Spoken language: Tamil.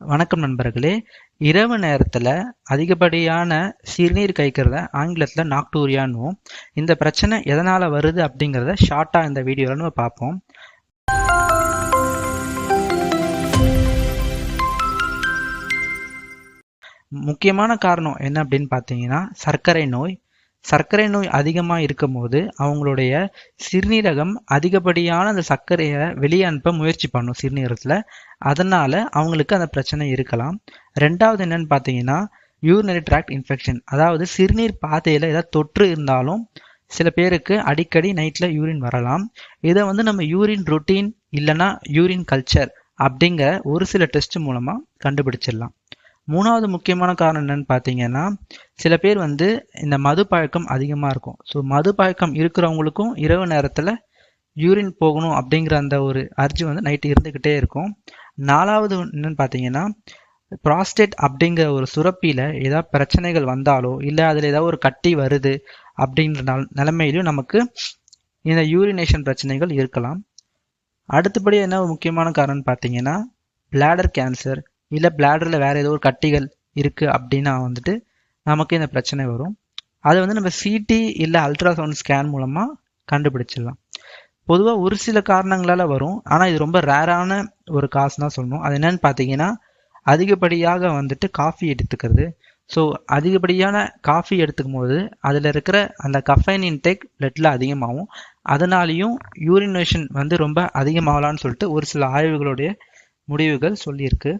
வணக்கம் நண்பர்களே. இரவு நேரத்தில் அதிகப்படியான சிறுநீர் கழிக்கிறத ஆங்கிலத்தில் நாக்டூரியான்னுவோம். இந்த பிரச்சனை எதனால் வருது அப்படிங்கிறத ஷார்ட்டாக இந்த வீடியோவில் நம்ம பார்ப்போம். முக்கியமான காரணம் என்ன அப்படின்னு பார்த்தீங்கன்னா சர்க்கரை நோய் சர்க்கரை நோய் அதிகமாக இருக்கும் போது அவங்களுடைய சிறுநீரகம் அதிகப்படியான அந்த சர்க்கரையை வெளியே அனுப்ப முயற்சி பண்ணும் சிறுநீரகத்தில். அதனால் அவங்களுக்கு அந்த பிரச்சனை இருக்கலாம். ரெண்டாவது என்னன்னு பார்த்தீங்கன்னா யூரினரி ட்ராக்ட் இன்ஃபெக்ஷன் அதாவது சிறுநீர் பாதையில் ஏதாவது தொற்று இருந்தாலும் சில பேருக்கு அடிக்கடி நைட்டில் யூரின் வரலாம். இதை வந்து நம்ம யூரின் ரொட்டீன் இல்லைன்னா யூரின் கல்ச்சர் அப்படிங்கிற ஒரு சில டெஸ்ட் மூலமாக கண்டுபிடிச்சிடலாம். மூணாவது முக்கியமான காரணம் என்னன்னு பார்த்தீங்கன்னா சில பேர் வந்து இந்த மது பழக்கம் அதிகமாக இருக்கும். ஸோ மது பழக்கம் இருக்கிறவங்களுக்கும் இரவு நேரத்தில் யூரின் போகணும் அப்படிங்கிற அந்த ஒரு அர்ஜி வந்து நைட்டு இருந்துக்கிட்டே இருக்கும். நாலாவது என்னன்னு பார்த்தீங்கன்னா ப்ராஸ்டேட் அப்படிங்கிற ஒரு சுரப்பியில் ஏதாவது பிரச்சனைகள் வந்தாலோ இல்லை அதில் ஏதாவது ஒரு கட்டி வருது அப்படின்ற நல் நிலைமையிலும் நமக்கு இந்த யூரினேஷன் பிரச்சனைகள் இருக்கலாம். அடுத்தபடி என்ன முக்கியமான காரணம்னு பார்த்தீங்கன்னா பிளாடர் கேன்சர் இல்லை பிளாடரில் வேறு ஏதோ ஒரு கட்டிகள் இருக்குது அப்படின்னா வந்துட்டு நமக்கு இந்த பிரச்சனை வரும். அதை வந்து நம்ம சிடி இல்லை அல்ட்ராசவுண்ட் ஸ்கேன் மூலமாக கண்டுபிடிச்சிடலாம். பொதுவாக ஒரு சில காரணங்களால் வரும். ஆனால் இது ரொம்ப ரேரான ஒரு காசு தான் சொல்லணும். அது என்னன்னு பார்த்தீங்கன்னா அதிகப்படியாக வந்துட்டு காஃபி எடுத்துக்கிறது. ஸோ அதிகப்படியான காஃபி எடுத்துக்கும் போது அதில் இருக்கிற அந்த கஃபைன் இன்டேக் பிளட்டில் அதிகமாகும். அதனாலையும் யூரினேஷன் வந்து ரொம்ப அதிகமாகலான்னு சொல்லிட்டு ஒரு சில ஆய்வுகளுடைய முடிவுகள் சொல்லியிருக்கு.